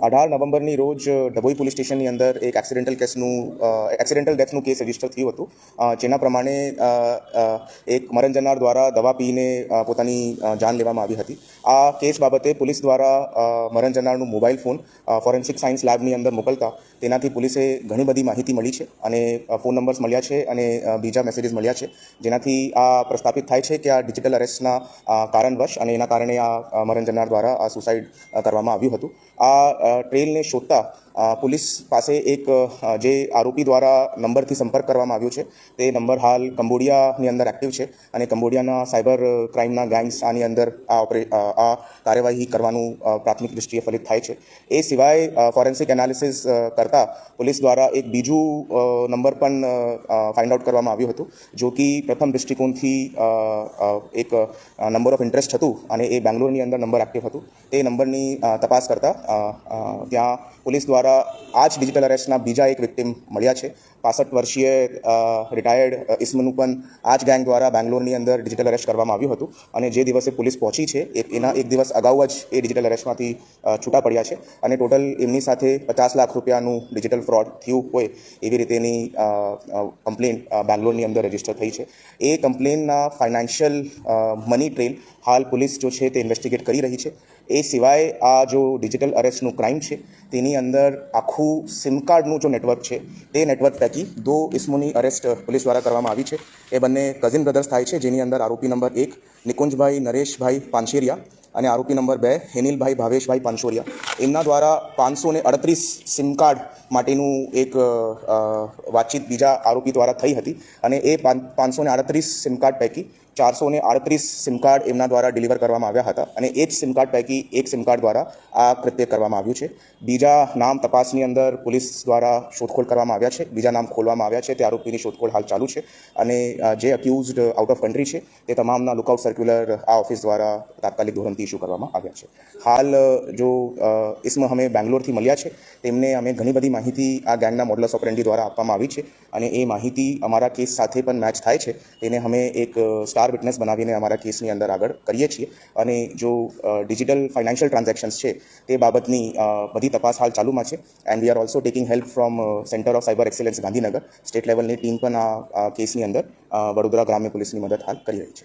અઢાર નવેમ્બરની રોજ ડભોઈ પોલીસ સ્ટેશનની અંદર એક એક્સિડેન્ટલ કેસનું એક્સિડેન્ટલ ડેથનું કેસ રજિસ્ટર થયું હતું. જેના પ્રમાણે એક મરણ જનાર દ્વારા દવા પીને પોતાની જાન લેવામાં આવી હતી. આ કેસ બાબતે પોલીસ દ્વારા મરણ જનારનું મોબાઈલ ફોન ફોરેન્સિક સાયન્સ લેબની અંદર મોકલતા તેનાથી પોલીસે ઘણી બધી માહિતી મળી છે અને ફોન નંબર્સ મળ્યા છે અને બીજા મેસેજીસ મળ્યા છે. જેનાથી આ પ્રસ્થાપિત થાય છે કે આ ડિજિટલ અરેસ્ટના કારણવશ અને એના કારણે આ મરણ જનાર દ્વારા આ સુસાઇડ કરવામાં આવ્યું હતું. આ ટ્રેલને શોધતા પોલીસ પાસે એક જે આરોપી દ્વારા નંબરથી સંપર્ક કરવામાં આવ્યો છે. તે નંબર હાલ કંબોડિયાની અંદર એક્ટિવ છે અને કંબોડિયાના સાયબર ક્રાઇમના ગેંગ્સ આની અંદર આ ઓપરે આ કાર્યવાહી કરવાનું પ્રાથમિક દૃષ્ટિએ ફલિત થાય છે. એ સિવાય ફોરેન્સિક એનાલિસિસ કરતાં પોલીસ દ્વારા એક બીજું નંબર પણ ફાઇન્ડ આઉટ કરવામાં આવ્યું હતું, જો કે પ્રથમ દૃષ્ટિકોણથી એક નંબર ઓફ ઇન્ટરેસ્ટ હતું અને એ બેંગ્લોરની અંદર નંબર એક્ટિવ હતું. તે નંબરની તપાસ કરતા ત્યાં પોલીસ દ્વારા આ જ ડિજિટલ અરેસ્ટના બીજા એક વ્યક્તિમ મળ્યા છે. પાસઠ વર્ષીય રિટાયર્ડ ઇસમનું પણ આ જ ગેંગ દ્વારા બેંગ્લોરની અંદર ડિજિટલ અરેસ્ટ કરવામાં આવ્યું હતું અને જે દિવસે પોલીસ પહોંચી છે એના એક દિવસ અગાઉ જ એ ડિજિટલ અરેસ્ટમાંથી છૂટા પડ્યા છે અને ટોટલ એમની સાથે પચાસ લાખ રૂપિયાનું ડિજિટલ ફ્રોડ થયું હોય એવી રીતેની કમ્પ્લેન બેંગ્લોરની અંદર રજિસ્ટર થઈ છે. એ કમ્પ્લેનના ફાઇનાન્શિયલ મની ટ્રેલ હાલ પોલીસ જો છે તે ઇન્વેસ્ટિગેટ કરી રહી છે. એ સિવાય આ જો ડિજિટલ અરેસ્ટનું ક્રાઇમ છે, તેની અંદર આખું સિમ કાર્ડનું જો નેટવર્ક છે તે નેટવર્ક પૈકી દો ઇસમોની અરેસ્ટ પોલીસ દ્વારા કરવામાં આવી છે. એ બંને કઝિન બ્રધર્સ થાય છે, જેની અંદર આરોપી નંબર એક નિકુંજભાઈ નરેશભાઈ પાનશેરિયા અને આરોપી નંબર બે હેનિલભાઈ ભાવેશભાઈ પાનશોરિયા. એમના દ્વારા પાંચસો ને અડત્રીસ સિમ કાર્ડ માટેનું એક વાતચીત બીજા આરોપી દ્વારા થઈ હતી અને એ પાંચસો ને આડત્રીસ સિમ કાર્ડ પૈકી ચારસો ને આડત્રીસ સિમ કાર્ડ એમના દ્વારા ડિલિવર કરવામાં આવ્યા હતા. અને એ જ સિમ કાર્ડ પૈકી એક સિમ કાર્ડ દ્વારા આ કૃત્ય કરવામાં આવ્યું છે. બીજા નામ તપાસની અંદર પોલીસ દ્વારા શોધખોળ કરવામાં આવ્યા છે. બીજા નામ ખોલવામાં આવ્યા છે. તે આરોપીની શોધખોળ હાલ ચાલુ છે. અને જે અક્યુઝડ આઉટ ઓફ કન્ટ્રી છે, તે તમામના લુકઆઉટ સર્ક્યુલર આ ઓફિસ દ્વારા તાત્કાલિક ધોરણથી ઇસ્યુ કરવામાં આવ્યા છે. હાલ, જો ઇસમ અમે બેંગ્લોરથી મળ્યા છે, તેમને અમે ઘણી બધી માહિતી આ ગેંગના મોડલસ ઓપરેન્ડી દ્વારા આપવામાં આવી છે. અને એ માહિતી અમારા કેસ સાથે પણ મેચ થાય છે. તેને અમે એક સ્ટાર વિટનેસ બનાવીને અમારા કેસની અંદર આગળ કરીએ છીએ. અને જો ડિજિટલ ફાઇનાન્શિયલ ટ્રાન્ઝેક્શન્સ છે, તે બાબતની બધી તપાસ હાલ ચાલુમાં છે. And we are also taking help from centre of cyber excellence Gandhinagar. State લેવલની ટીમ પણ આ કેસની અંદર વડોદરા ગ્રામ્ય પોલીસની મદદ હાલ કરી રહી છે.